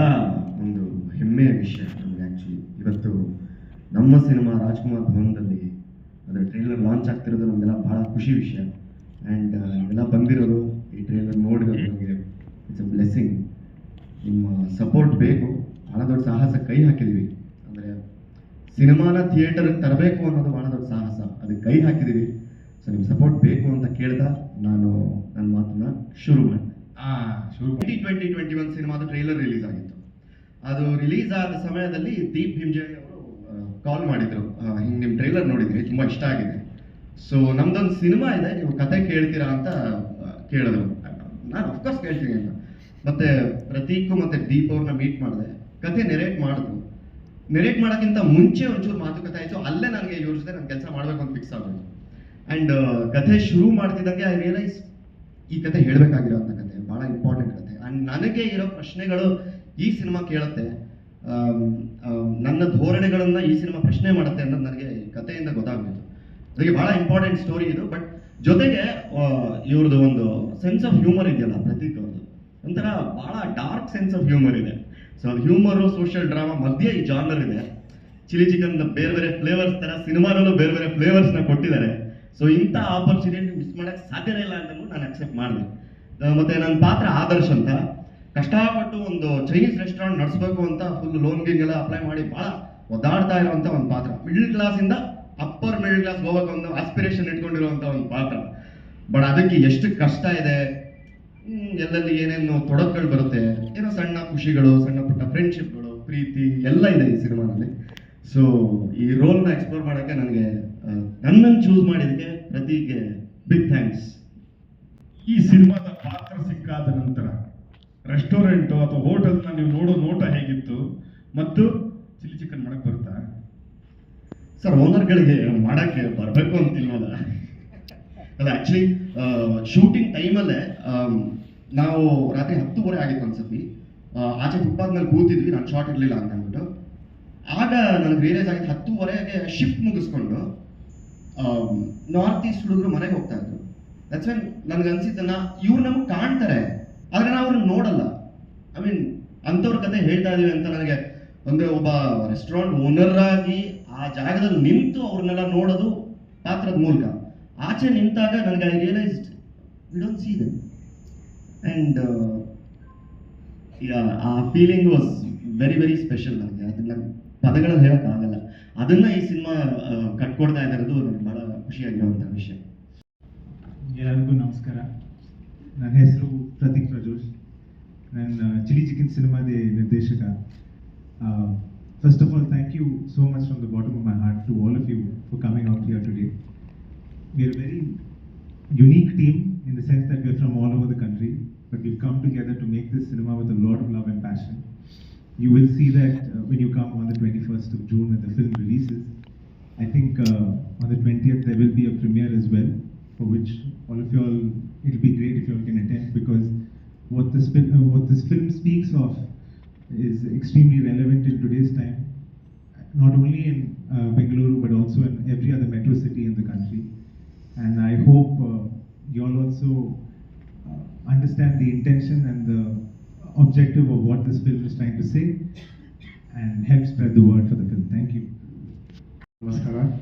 ಬಹಳ ಒಂದು ಹೆಮ್ಮೆಯ ವಿಷಯ ನಮಗೆ ಆ್ಯಕ್ಚುಲಿ ಇವತ್ತು ನಮ್ಮ ಸಿನಿಮಾ ರಾಜ್ಕುಮಾರ್ ಭವನದಲ್ಲಿ ಅದರ ಟ್ರೈಲರ್ ಲಾಂಚ್ ಆಗ್ತಿರೋದು ನಮಗೆಲ್ಲ ಬಹಳ ಖುಷಿ ವಿಷಯ. ಆ್ಯಂಡ್ ಎಲ್ಲ ಬಂದಿರೋದು ಈ ಟ್ರೈಲರ್ ನೋಡಿರೋದು ನಮಗೆ ಇಟ್ಸ್ ಅ ಬ್ಲೆಸ್ಸಿಂಗ್ ನಿಮ್ಮ ಸಪೋರ್ಟ್ ಬೇಕು. ಬಹಳ ದೊಡ್ಡ ಸಾಹಸ ಕೈ ಹಾಕಿದ್ದೀವಿ. ಅಂದರೆ ಸಿನಿಮಾನ ಥಿಯೇಟರ್ಗೆ ತರಬೇಕು ಅನ್ನೋದು ಬಹಳ ದೊಡ್ಡ ಸಾಹಸ. ಅದಕ್ಕೆ ಕೈ ಹಾಕಿದ್ದೀವಿ. ಸೊ ನಿಮ್ಮ ಸಪೋರ್ಟ್ ಬೇಕು ಅಂತ ಕೇಳ್ದ ನಾನು ನನ್ನ ಮಾತನ್ನ ಶುರು ಮಾಡಿದೆ ಆ ಶುರು ಟ್ವೆಂಟಿ ಟ್ವೆಂಟಿ ಟ್ವೆಂಟಿ ಒನ್ ಸಿನಿಮಾದ ಟ್ರೈಲರ್ ರಿಲೀಸ್ ಆಗಿತ್ತು. ಅದು ರಿಲೀಸ್ ಆದ ಸಮಯದಲ್ಲಿ ದೀಪ್ ಹಿಂಜಯ್ ಅವರು ಕಾಲ್ ಮಾಡಿದ್ರು. ಹಿಂಗೆ ನಿಮ್ಮ ಟ್ರೈಲರ್ ನೋಡಿದ್ರಿ, ತುಂಬ ಇಷ್ಟ ಆಗಿದೆ. ಸೊ ನಮ್ದೊಂದು ಸಿನಿಮಾ ಇದೆ, ನೀವು ಕತೆ ಕೇಳ್ತೀರಾ ಅಂತ ಕೇಳಿದ್ರು. ನಾನು ಅಫ್ಕೋರ್ಸ್ ಕೇಳ್ತೀನಿ ಅಂತ. ಮತ್ತೆ ಪ್ರತೀಕ್ ಮತ್ತೆ ದೀಪ್ ಅವ್ರನ್ನ ಮೀಟ್ ಮಾಡಿದೆ. ಕತೆ ನೆರೇಟ್ ಮಾಡಿದ್ರು. ನೆರೇಟ್ ಮಾಡೋಕ್ಕಿಂತ ಮುಂಚೆ ಒಂಚೂರು ಮಾತುಕತೆ ಆಯಿತು. ಅಲ್ಲೇ ನನಗೆ ಇವ್ರ ಜೊತೆ ನಾನು ಕೆಲಸ ಮಾಡಬೇಕು ಅಂತ ಫಿಕ್ಸ್ ಆಗೋದು ಆ್ಯಂಡ್ ಕಥೆ ಶುರು ಮಾಡ್ತಿದ್ದಂಗೆ ಐ ರಿಯಲೈಸ್ ಈ ಕತೆ ಅಂತ ಕತೆ ಭಾಳ ಇಂಪಾರ್ಟೆಂಟ್ ಕತೆ. ಆ್ಯಂಡ್ ನನಗೆ ಇರೋ ಪ್ರಶ್ನೆಗಳು ಈ ಸಿನಿಮಾ ಕೇಳುತ್ತೆ. ನನ್ನ ಧೋರಣೆಗಳನ್ನು ಈ ಸಿನಿಮಾ ಪ್ರಶ್ನೆ ಮಾಡುತ್ತೆ ಅನ್ನೋದು ನನಗೆ ಕಥೆಯಿಂದ ಗೊತ್ತಾಗ್ಬಿಟ್ಟು ಅದಕ್ಕೆ ಭಾಳ ಇಂಪಾರ್ಟೆಂಟ್ ಸ್ಟೋರಿ ಇದು ಬಟ್ ಜೊತೆಗೆ ಇವ್ರದ್ದು ಒಂದು ಸೆನ್ಸ್ ಆಫ್ ಹ್ಯೂಮರ್ ಇದೆಯಲ್ಲ ಪ್ರತೀಕ್ ಅವ್ರದ್ದು ಒಂಥರ ಭಾಳ ಡಾರ್ಕ್ ಸೆನ್ಸ್ ಆಫ್ ಹ್ಯೂಮರ್ ಇದೆ. ಸೊ ಹ್ಯೂಮರು ಸೋಷಿಯಲ್ ಡ್ರಾಮಾ ಮಧ್ಯೆ ಈ ಜಾನರ್ ಇದೆ. ಚಿಲಿ ಚಿಕನ್ ಬೇರೆ ಬೇರೆ ಫ್ಲೇವರ್ಸ್ ತರ ಸಿನಿಮಾನಲ್ಲೂ ಬೇರೆ ಬೇರೆ ಫ್ಲೇವರ್ಸ್ನ ಕೊಟ್ಟಿದ್ದಾರೆ. ಸೊ ಇಂಥ ಆಪರ್ಚುನಿಟಿ ಮಿಸ್ ಮಾಡಕ್ ಸಾಧ್ಯನೇ ಇಲ್ಲ ಅಂತ ನಾನು ಅಕ್ಸೆಪ್ಟ್ ಮಾಡಿದೆ. ಮತ್ತೆ ನನ್ನ ಪಾತ್ರ ಆದರ್ಶ್ ಅಂತ. ಕಷ್ಟಪಟ್ಟು ಒಂದು ಚೈನೀಸ್ ರೆಸ್ಟೋರೆಂಟ್ ನಡೆಸಬೇಕು ಅಂತ ಫುಲ್ ಲೋನ್ ಗಿಂಗ್ ಎಲ್ಲ ಅಪ್ಲೈ ಮಾಡಿ ಬಹಳ ಒದ್ದಾಡ್ತಾ ಇರುವಂತ ಒಂದು ಪಾತ್ರ. ಮಿಡ್ಲ್ ಕ್ಲಾಸ್ ಇಂದ ಅಪ್ಪರ್ ಮಿಡ್ಲ್ ಕ್ಲಾಸ್ ಹೋಗೋಕೆ ಒಂದು ಆಸ್ಪಿರೇಷನ್ ಇಟ್ಕೊಂಡಿರುವಂತ ಒಂದು ಪಾತ್ರ. ಬಟ್ ಅದಕ್ಕೆ ಎಷ್ಟು ಕಷ್ಟ ಇದೆ? ಎಲ್ಲೆಲ್ಲಿ ಏನೇನು ತೊಡಕುಗಳು ಬರುತ್ತೆ? ಏನೋ ಸಣ್ಣ ಖುಷಿಗಳು, ಸಣ್ಣ ಪುಟ್ಟ ಫ್ರೆಂಡ್ಶಿಪ್ಗಳು ಪ್ರೀತಿ, ಎಲ್ಲ ಇದೆ ಈ ಸಿನಿಮಾನಲ್ಲಿ ಸೊ ಈ ರೋಲ್ನ ಎಕ್ಸ್ಪ್ಲೋರ್ ಮಾಡೋಕ್ಕೆ ನನಗೆ ನನ್ನನ್ನು ಚೂಸ್ ಮಾಡಿದ್ದಕ್ಕೆ ಪ್ರತಿಗೆ ಬಿಗ್ ಥ್ಯಾಂಕ್ಸ್ ಈ ಸಿನಿಮಾದ ಪಾತ್ರ ಸಿಕ್ಕಾದ ನಂತರ ರೆಸ್ಟೋರೆಂಟ್ ಅಥವಾ ಹೋಟೆಲ್ನ ನೀವು ನೋಡೋ ನೋಟ ಹೇಗಿತ್ತು? ಮತ್ತು ಚಿಲ್ಲಿ ಚಿಕನ್ ಮಾಡಕ್ಕೆ ಬರುತ್ತಾ? ಸರ್, ಓನರ್ಗಳಿಗೆ ಮಾಡೋಕ್ಕೆ ಬರಬೇಕು ಅಂತಿಲ್ವಲ್ಲ ಅಲ್ಲ. ಆ್ಯಕ್ಚುಲಿ ಶೂಟಿಂಗ್ ಟೈಮಲ್ಲೇ ನಾವು ರಾತ್ರಿ ಹತ್ತುವರೆ ಆಗಿತ್ತು ಅನ್ಸತ್ತಿ. ಆಚೆ ಫುಟ್ಪಾತ್ ಮೇಲೆ ಕೂತಿದ್ವಿ, ನಾನು ಶಾರ್ಟ್ ಇರಲಿಲ್ಲ ಅಂತ ಅಂದ್ಬಿಟ್ಟು. ಆಗ ನನಗೆ ರಿಯಲೈಸ್ ಆಗಿತ್ತು ಹತ್ತುವರೆಗೆ ಶಿಫ್ಟ್ ಮುಗಿಸ್ಕೊಂಡು ನಾರ್ತ್ ಈಸ್ಟ್ ಹುಡುಗರು ಮನೆಗೆ ಹೋಗ್ತಾ ಇದ್ರು. ದಟ್ಸ್ ವೆನ್ ನನಗೆ ಅನ್ಸಿದ್ದನ್ನ ಇವ್ರು ನಮಗೆ ಕಾಣ್ತಾರೆ. ಆದ್ರೆ ನಾವು ಅವ್ರನ್ನ ನೋಡಲ್ಲ. ಐ ಮೀನ್ ಅಂಥವ್ರ ಕತೆ ಹೇಳ್ತಾ ಇದೀವಿ ಅಂತ ನನಗೆ ಅಂದರೆ ಒಬ್ಬ ರೆಸ್ಟೋರೆಂಟ್ ಓನರ್ ಆಗಿ ಆ ಜಾಗದಲ್ಲಿ ನಿಂತು ಅವ್ರನ್ನೆಲ್ಲ ನೋಡೋದು ಪಾತ್ರದ ಮೂಲಕ. ಆಚೆ ನಿಂತಾಗ ನನಗೆ I realised we don't see and a feeling was very very special ನನಗೆ. ಅದನ್ನ ಪದಗಳಲ್ಲಿ ಹೇಳೋಕ್ಕಾಗಲ್ಲ ಅದನ್ನ ಈ ಸಿನಿಮಾ ಕಟ್ಕೊಡ್ತಾ ಇರೋದು ನನಗೆ ಬಹಳ ಖುಷಿಯಾಗಿರುವಂಥ ವಿಷಯ. ಎಲ್ಲರಿಗೂ ನಮಸ್ಕಾರ. ನನ್ನ ಹೆಸರು ಪ್ರತೀಕ್ ಪ್ರಜೋಶ್ ನನ್ನ ಚಿಲಿ ಚಿಕನ್ ಸಿನಿಮಾದ ನಿರ್ದೇಶಕ first of all thank you so much from the bottom of my heart to all of you for coming out here today we are very unique team in the sense that we're from all over the country, but we've come together to make this cinema with a lot of love and passion. You will see that uh, when you come on the 21st of June when the film releases. I think uh, on the 20th there will be a premiere as well, for which all of you all, it'll be great if you all can attend because what this, fil- uh, what this film speaks of is extremely relevant in today's time, not only in uh, Bengaluru but also in every other metro city in the country. And I hope uh, you all also uh, understand the intention and the objective of what this film is trying to say and help spread the word for the film. Thank you. Namaskara.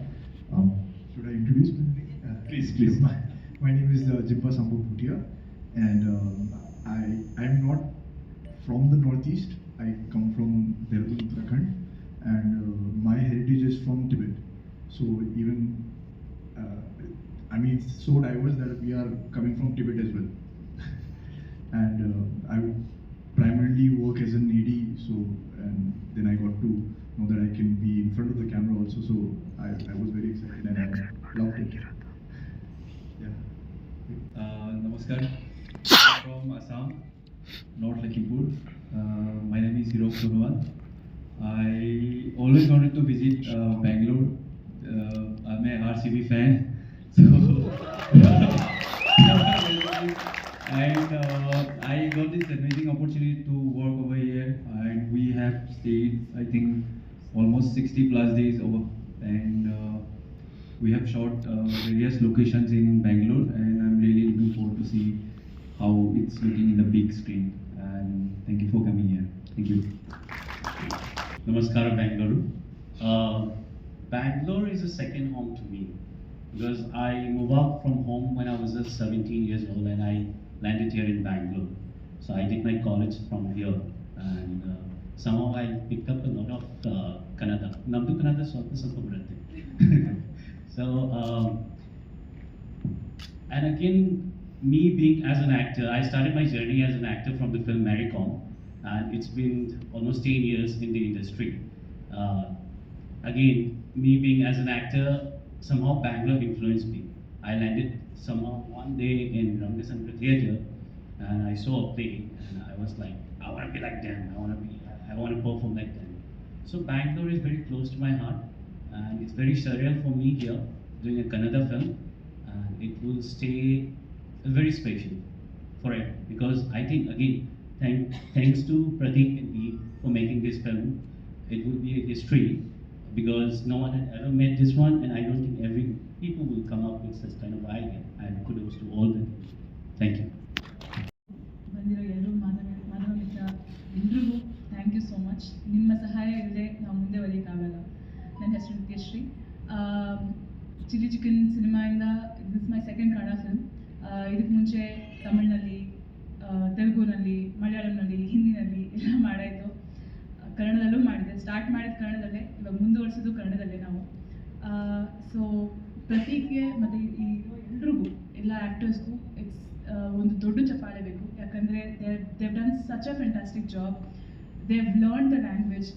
Um, should I introduce my name? Uh, Please, please. My, name is uh, Jimpa Bhutia, and um, I I'm not from the northeast. I come from Dehradun, Uttarakhand, and uh, my heritage is from Tibet. So even uh, I mean, it's so diverse that we are coming from Tibet as well. and uh, I primarily work as an AD, so and then I got to know that I can be in front of the camera also. So I, I was very excited and I loved it. Yeah. Namaskar. From Assam, North Lakhimpur. Uh, my name is Hirok Sonowal. I always wanted to visit uh, Bangalore. Uh, I'm a RCB fan, and uh, I got this amazing opportunity to work over here, and we have stayed, I think, almost 60 plus days over, and uh, we have shot uh, various locations in Bangalore, and I'm really looking forward to see how it's looking in the big screen. And thank you for coming here. Thank you. Namaskara, Bangalore. Uh, Bangalore is a second home to me because I moved out from home when I was just 17 years old and I landed here in Bangalore. So I did my college from here and uh, somehow I picked up a lot of uh, Kannada. Namdu Kannada Swatna Sambhamrante. So um, and again, me being as an actor, I started my journey as an actor from the film Maricom, and it's been almost 10 years in the industry. Uh, again, me being as an actor, somehow Bangalore influenced me. I landed somehow one day in Rangasandra Theatre, and I saw a play, and I was like, I want to be like them. I want to be, I want to perform like them. So Bangalore is very close to my heart, and it's very surreal for me here doing a Kannada film, and it will stay very special forever because I think again, thank, thanks to Pratik and Deep for making this film, it will be a history because no one had ever made this one, and I don't think every people will come up with such kind of idea. And kudos to all the team. Thank you. ಬಂದಿರೋ ಎಲ್ಲರೂ ಮಾನವ ಮಾನವ ಮಿತ್ರ ಎಲ್ರಿಗೂ thank you so much ನಿಮ್ಮ ಸಹಾಯ Chilli chicken ಸಿನಿಮಾಯಿಂದ this my second Kannada film ಇದಕ್ಕೆ ಮುಂಚೆ ತಮಿಳ್ನಲ್ಲಿ ತೆಲುಗುನಲ್ಲಿ, ಮಲಯಾಳಂನಲ್ಲಿ, ಹಿಂದಿನಲ್ಲಿ ಎಲ್ಲ ಮಾಡಾಯಿತು. ಕನ್ನಡದಲ್ಲೂ ಮಾಡಿದೆ. ಸ್ಟಾರ್ಟ್ ಮಾಡಿದ ಕನ್ನಡದಲ್ಲೇ, ಇವಾಗ ಮುಂದುವರಿಸೋದು ಕನ್ನಡದಲ್ಲೇ ನಾವು. ಸೊ ಪ್ರತೀಕ್ಗೆ ಮತ್ತು ಈ ಎಲ್ರಿಗೂ, ಎಲ್ಲ ಆ್ಯಕ್ಟರ್ಸ್ಗೂ ಇಟ್ಸ್ ಒಂದು ದೊಡ್ಡ ಚಪ್ಪಾಳೆ ಬೇಕು. ಯಾಕಂದರೆ Dev done such a fantastic job Dev learn the language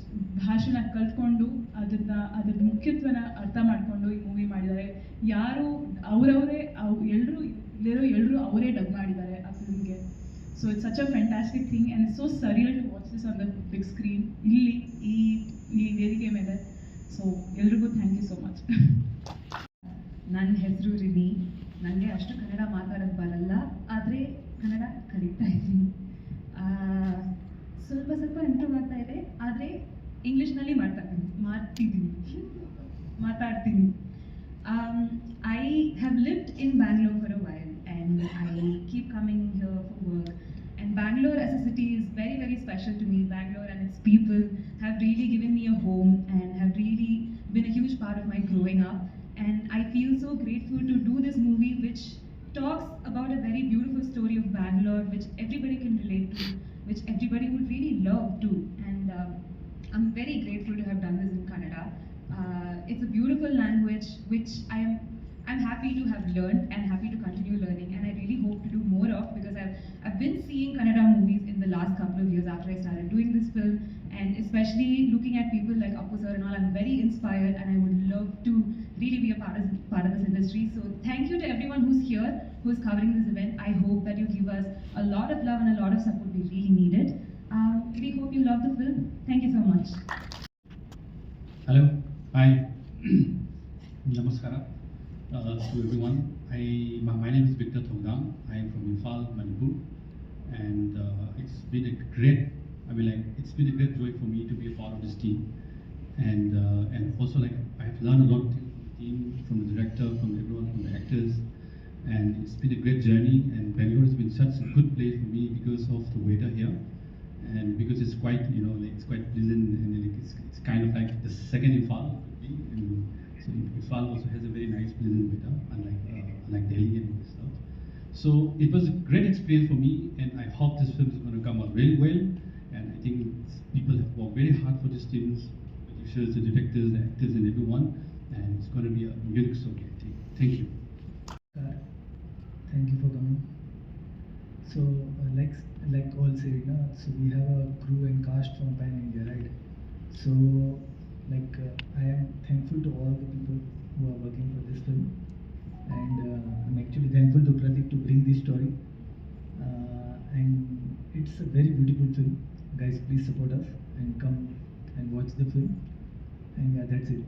ಭಾಷೆನ ಕಲ್ತ್ಕೊಂಡು ಅದನ್ನ, ಅದ್ರ ಮುಖ್ಯತ್ವನ ಅರ್ಥ ಮಾಡಿಕೊಂಡು ಈ ಮೂವಿ ಮಾಡಿದ್ದಾರೆ. ಯಾರು, ಅವರವರೇ, ಅವ್ ಎಲ್ಲರೂ ಇಲ್ಲಿರೋ ಎಲ್ಲರೂ ಅವರೇ ಡಬ್ ಮಾಡಿದ್ದಾರೆ ಆ ಫಿಲ್ಮ್ಗೆ so it's such a fantastic thing and so surreal to watch this on the big screen ಇಲ್ಲಿ, ಈ ಈ ವೇದಿಕೆ ಮೇಲೆ. ಸೊ ಎಲ್ರಿಗೂ ಥ್ಯಾಂಕ್ ಯು ಸೋ ಮಚ್ ನನ್ನ ಹೆಸರು ರಿನಿ ನನಗೆ ಅಷ್ಟು ಕನ್ನಡ ಮಾತಾಡೋಕ್ಕೆ ಬರಲ್ಲ, ಆದರೆ ಕನ್ನಡ ಕಲಿತಾ ಇದ್ದೀನಿ. ಸ್ವಲ್ಪ ಸ್ವಲ್ಪ ಇಂಪ್ರೂವ್ ಆಗ್ತಾ ಇದೆ ಆದರೆ ಇಂಗ್ಲೀಷ್ನಲ್ಲಿ ಮಾಡ್ತಾ ಇದ್ದೀನಿ ಮಾಡ್ತಿದ್ದೀನಿ ಮಾತಾಡ್ತೀನಿ I have lived in Bangalore for a while and I keep coming here for work And Bangalore as a city is very, very special to me. Bangalore and its people have really given me a home and have really been a huge part of my growing up. And I feel so grateful to do this movie, which talks about a very beautiful story of Bangalore, which everybody can relate to, which everybody would really love too. And um, I'm very grateful to have done this in Kannada. Uh, it's a beautiful language, which I am I'm happy to have learned and happy to continue learning, and I really hope to do more of because I've I've been seeing Kannada movies in the last couple of years after I started doing this film, and especially looking at people like Appu sir and all, I'm very inspired, and I would love to really be a part of part of this industry. So thank you to everyone who's here, who's covering this event. I hope that you give us a lot of love and a lot of support we really need it. Um, we hope you love the film. Thank you so much. Hello, hi, Namaskara uh, to everyone. I, my, my name is Victor Thongdam. I am from Imphal, Manipur, and uh, it's been a great, I mean, like, it's been a great joy for me to be a part of this team, and uh, and also like I have learned a lot from the team, from the director, from everyone, from the actors, and it's been a great journey. And Bangalore has been such a good place for me because of the weather here and because it's quite you know like it's quite pleasant and it's, it's kind of like the second Imphal could be and so Imphal also has a very nice pleasant weather unlike uh, unlike Delhi and all this stuff so it was a great experience for me and I hope this film is going to come out really well and I think people have worked very hard for this film the producers the directors the actors and everyone and it's going to be a unique story I think thank you Uh, Thank you for coming. So, uh, like like all said, na, so we have a crew and cast from Pan India, right? So, like uh, I am thankful to all the people who are working for this film, and uh, I'm actually thankful to Pratik to bring this story. Uh, and it's a very beautiful film. Guys, please support us and come and watch the film. And yeah, that's it.